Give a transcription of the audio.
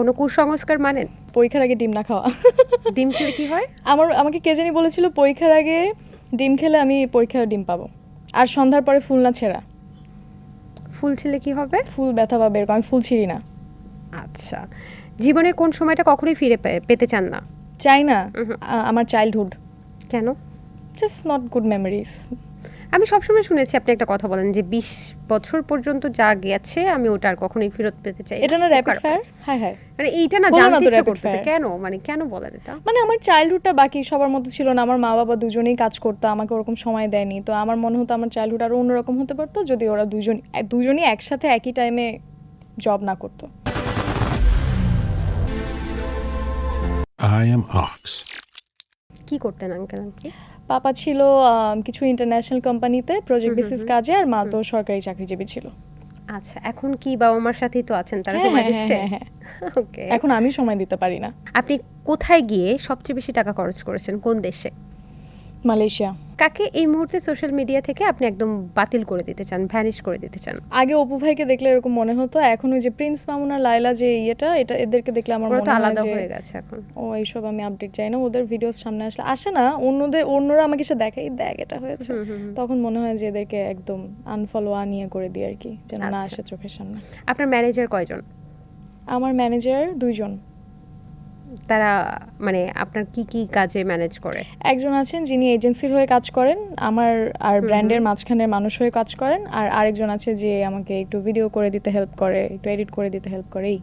কোনো কুসংস্কার মানেন পরীক্ষার আগে ডিম না খাওয়া। ডিম খেলে কি হয়? আমার আমাকে কে জানি বলেছিল পরীক্ষার আগে ডিম খেলে আমি পরীক্ষায় ডিম পাবো। আর সন্ধ্যার পরে ফুল না ছেঁড়া। ফুল ছিলে কি হবে? ফুল ব্যথা বা বের আমি ফুল ছিঁড়ি না। আচ্ছা। জীবনে কোন সময়টা কখনোই ফিরে পেতে চান না? চাই না। আমার চাইল্ডহুড কেন? জাস্ট নট গুড মেমোরিজ আমি সবসময় শুনেছি আপনি একটা কথা বলেন যে বিশ বছর পর্যন্ত যা গেছে আমি ওটা আর কখনোই ফেরত পেতে চাই এটা না র্যাপিড ফায়ার হ্যাঁ হ্যাঁ। মানে এইটা না জানতে ইচ্ছা করতেছে। কেন? মানে কেন বলেন এটা? মানে আমার চাইল্ডহুডটা বাকি সবার মতো ছিল না। আমার মা বাবা দুজনেই কাজ করতো আমাকে ওরকম সময় দেয়নি। তো আমার মনে হতো আমার চাইল্ডহুড আরও অন্যরকম হতে পারতো যদি ওরা দুজন দুজনই একসাথে একই টাইমে জব না করতো। I am Ox. কি করতেন আঙ্কেল আন্টি পাপা ছিল কিছু ইন্টারন্যাশনাল কোম্পানিতে প্রজেক্ট বেসিস কাজে আর মা তো সরকারি চাকরিজীবী ছিল। আচ্ছা এখন কি বাবা মার সাথেই তো আছেন তারা হ্যাঁ, সময় হ্যাঁ, দিচ্ছে? হ্যাঁ। ওকে এখন আমি সময় দিতে পারি না। আপনি কোথায় গিয়ে সবচেয়ে বেশি টাকা খরচ করেছেন? কোন দেশে? মালয়েশিয়া। কাকে এই মুহূর্তে সোশ্যাল মিডিয়া থেকে আপনি একদম বাতিল করে দিতে চান ভ্যানিশ করে দিতে চান? আগে অপু ভাইকে দেখলে এরকম মনে হতো এখন ওই যে প্রিন্স মামুন আর লাইলা যে ইয়েটা এটা এদেরকে দেখলে আমার মনে হয় আলাদা হয়ে গেছে এখন। ও এইসব আমি আপডেট চাই না ওদের ভিডিওস সামনে আসলে আসে না অন্যদের অন্যরা আমাকে সে দেখাই দেখ এটা হয়েছে। তখন মনে হয় যে এদেরকে একদম আনফলো আনিয়ে করে দিই আর কি যেন না আচ্ছা। আসে চোখের সামনে। আপনার ম্যানেজার কয়জন? আমার ম্যানেজার দুইজন। তারা মানে আপনার কি কি কাজে ম্যানেজ করে? একজন আছেন যিনি এজেন্সির হয়ে কাজ করেন আমার আর ব্র্যান্ডের মাঝখানের মানুষ হয়ে কাজ করেন আর আরেকজন আছে যে আমাকে একটু ভিডিও করে দিতে হেল্প করে একটু এডিট করে দিতে হেল্প করে এই।